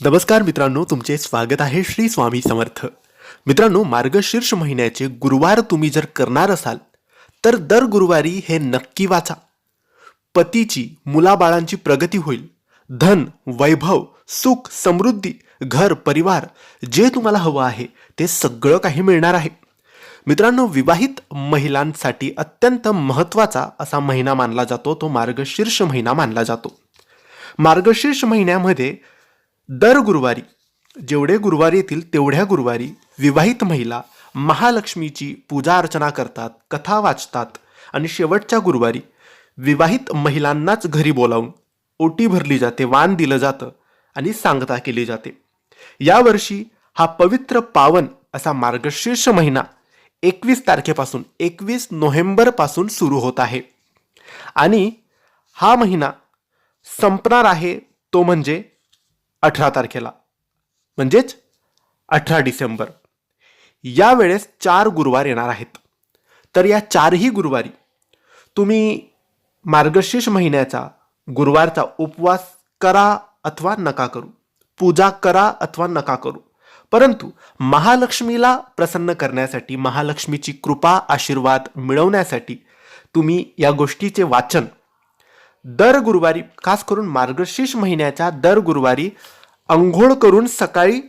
नमस्कार मित्रांनो तुमचे स्वागत आहे श्री स्वामी समर्थ. मित्रांनो मार्गशीर्ष महिन्याचे गुरुवार तुम्ही जर करणार असाल तर दर गुरुवारी हे नक्की वाचा. पतीची मुलाबाळांची प्रगती होईल. धन वैभव सुख समृद्धी घर परिवार जे तुम्हाला हवं आहे ते सगळं काही मिळणार आहे. मित्रांनो विवाहित महिलांसाठी अत्यंत महत्त्वाचा असा महिना मानला जातो तो मार्गशीर्ष महिना मानला जातो. मार्गशीर्ष महिन्यामध्ये दर गुरुवारी जेवढे गुरुवारी येतील तेवढ्या गुरुवारी विवाहित महिला महालक्ष्मीची पूजा अर्चना करतात कथा वाचतात आणि शेवटच्या गुरुवारी विवाहित महिलांनाच घरी बोलावून ओटी भरली जाते वाण दिलं जातं आणि सांगता केली जाते. यावर्षी हा पवित्र पावन असा मार्गशीर्ष महिना एकवीस तारखेपासून एकवीस नोव्हेंबरपासून सुरू होत आहे. आणि हा महिना संपणार आहे तो म्हणजे अठरा तारखेला. म्हणजेच अठरा डिसेंबर. यावेळेस चार गुरुवार येणार आहेत. तर या चारही गुरुवारी तुम्ही मार्गशीर्ष महिन्याचा गुरुवारचा उपवास करा अथवा नका करू. पूजा करा अथवा नका करू. परंतु महालक्ष्मीला प्रसन्न करण्यासाठी महालक्ष्मीची कृपा आशीर्वाद मिळवण्यासाठी तुम्ही या गोष्टीचे वाचन दर गुरुवारी खास करून मार्गशीर्ष महिन्याच्या दर गुरुवारी अंघोळ करून सकाळी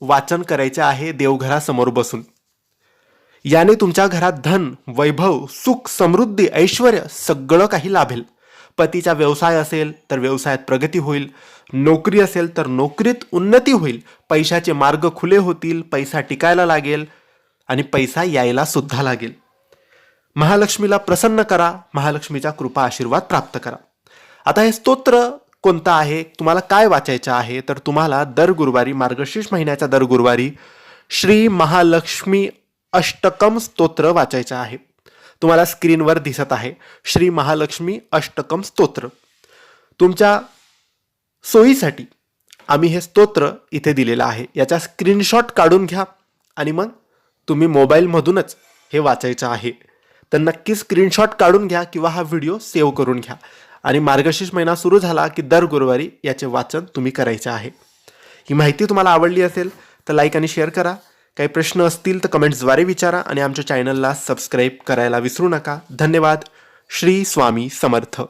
वाचन करायचे आहे देवघरासमोर बसून. याने तुमच्या घरात धन वैभव सुख समृद्धी ऐश्वर सगळं काही लाभेल. पतीचा व्यवसाय असेल तर व्यवसायात प्रगती होईल. नोकरी असेल तर नोकरीत उन्नती होईल. पैशाचे मार्ग खुले होतील पैसा टिकायला लागेल आणि पैसा यायला सुद्धा लागेल. महालक्ष्मीला प्रसन्न करा महालक्ष्मीचा कृपा आशीर्वाद प्राप्त करा. आता हे स्तोत्र कोणतं आहे? तुम्हाला काय वाचायचं आहे? तर तुम्हाला दर गुरुवारी मार्गशीर्ष महिन्याच्या दर गुरुवारी श्री महालक्ष्मी अष्टकम स्तोत्र वाचायचं आहे. तुम्हाला स्क्रीनवर दिसत आहे श्री महालक्ष्मी अष्टकम स्तोत्र. तुमच्या सोयीसाठी आम्ही हे स्तोत्र इथे दिलेलं आहे. याचा स्क्रीनशॉट काढून घ्या आणि मग तुम्ही मोबाईलमधूनच हे वाचायचं आहे. तर नक्की स्क्रीनशॉट काढून घ्या किंवा हा व्हिडिओ सेव्ह करून घ्या. आणि मार्गशीर्ष महिना सुरू झाला की दर गुरुवारी याचे वाचन तुम्ही करायचे आहे. ही माहिती तुम्हाला आवडली असेल तर लाईक आणि शेअर करा. काही प्रश्न असतील तर कमेंट्सद्वारे विचारा आणि आमच्या चॅनलला सबस्क्राईब करायला विसरू नका. धन्यवाद. श्री स्वामी समर्थ.